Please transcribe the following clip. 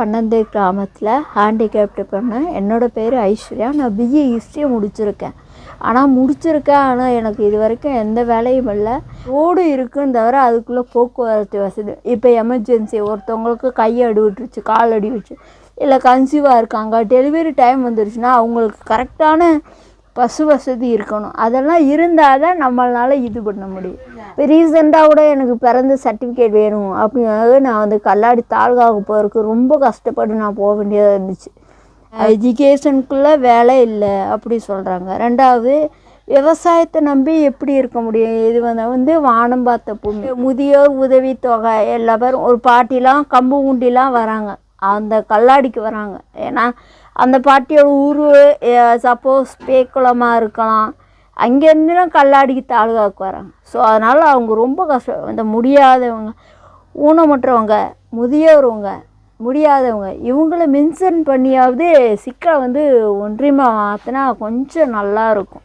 பன்னெண்டு கிராமத்தில் ஹேண்டிகேப்டு பெண்ணு என்னோடய பேர் ஐஸ்வர்யா. நான் பிஏ ஹிஸ்ட்ரியை முடிச்சிருக்கேன். ஆனால் முடிச்சிருக்கேன். ஆனால் எனக்கு இது வரைக்கும் எந்த வேலையும் இல்லை. ரோடு இருக்குன்னு தவிர அதுக்குள்ளே போக்குவரத்து வசதி. இப்போ எமர்ஜென்சி ஒருத்தவங்களுக்கு கை அடி விட்டுருச்சு கால் அடி விட்டுச்சு இல்லை கன்சீவாக இருக்காங்க. டெலிவரி டைம் வந்துருச்சுன்னா அவங்களுக்கு கரெக்டான பசு வசதி இருக்கணும். அதெல்லாம் இருந்தால் தான் நம்மளால் இது பண்ண முடியும். இப்போ ரீசெண்டாக கூட எனக்கு பிறந்த சர்டிஃபிகேட் வேணும் அப்படிங்கிறது நான் வந்து கல்லாடி தாழ்காவுக்கு போகிறதுக்கு ரொம்ப கஷ்டப்பட்டு நான் போக வேண்டியதாக இருந்துச்சு. எஜுகேஷனுக்குள்ளே வேலை இல்லை அப்படி சொல்கிறாங்க ரெண்டாவது விவசாயத்தை நம்பி எப்படி இருக்க முடியும்? இது வந்து வந்து வானம் பார்த்த பூமி. முதியோர் உதவி தொகை எல்லா பேரும் ஒரு பாட்டிலாம் கம்பு உண்டிலாம் வராங்க. அந்த கல்லாடிக்கு வராங்க. ஏன்னா அந்த பாட்டியோட ஊர் சப்போஸ் பேக்குளமாக இருக்கலாம். அங்கேருந்துலாம் கல்லாடிக்கு தாலுகாவுக்கு வராங்க ஸோ அதனால் அவங்க ரொம்ப கஷ்டம். இந்த முடியாதவங்க ஊனமுற்றவங்க முதியோர்வங்க முடியாதவங்க இவங்கள மென்ஷன் பண்ணியாவது சிக்கலை வந்து ஒன்றியமாக மாற்றினா கொஞ்சம் நல்லா இருக்கும்.